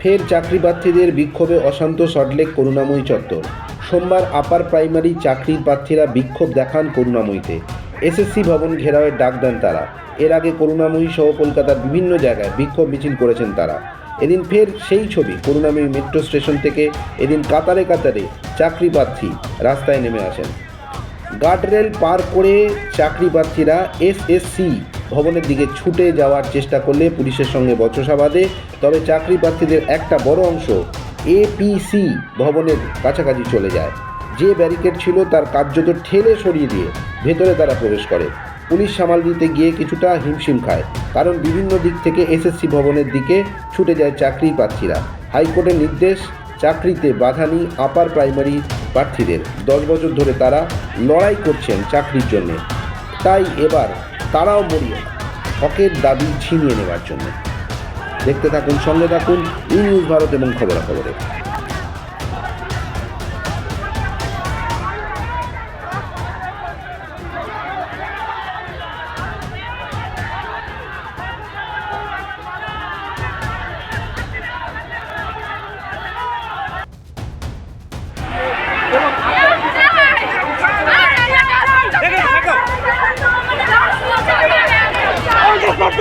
ফের চাকরি প্রার্থীদের বিক্ষোভে অশান্ত সল্টলেক করুণাময়ী চত্বর। সোমবার আপার প্রাইমারি চাকরির প্রার্থীরা বিক্ষোভ দেখান করুণাময়ীতে। এসএসসি ভবন ঘেরাওয়ের ডাক দেন তারা। এর আগে করুণাময়ী সহ কলকাতার বিভিন্ন জায়গায় বিক্ষোভ মিছিল করেছেন তারা। এদিন ফের সেই ছবি, করুণাময়ী মেট্রো স্টেশন থেকে এদিন কাতারে কাতারে চাকরি প্রার্থী রাস্তায় নেমে আসেন। গার্ডরেল পার করে চাকরি প্রার্থীরা এসএসসি ভবনের দিকে ছুটে যাওয়ার চেষ্টা করলে পুলিশের সঙ্গে বচসা বাঁধে। তবে চাকরি প্রার্থীদের একটা বড় অংশ এপিসি ভবনের কাছাকাছি চলে যায়। যে ব্যারিকেড ছিল তার কার্যত ঠেলে সরিয়ে দিয়ে ভেতরে তারা প্রবেশ করে। পুলিশ সামাল দিতে গিয়ে কিছুটা হিমশিম খায়, কারণ বিভিন্ন দিক থেকে এসএসসি ভবনের দিকে ছুটে যায় চাকরি প্রার্থীরা। হাইকোর্টের নির্দেশ, চাকরিতে বাধা নেই আপার প্রাইমারি প্রার্থীদের। দশ বছর ধরে তারা লড়াই করছেন চাকরির জন্য। তাই এবার তারাও মরিয়া হকের দাবি ছিনিয়ে নেওয়ার জন্য। দেখতে থাকুন, সঙ্গে থাকুন ই নিউজ ভারত এবং খবরাখবরে।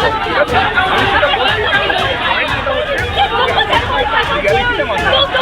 Я не знаю, что это.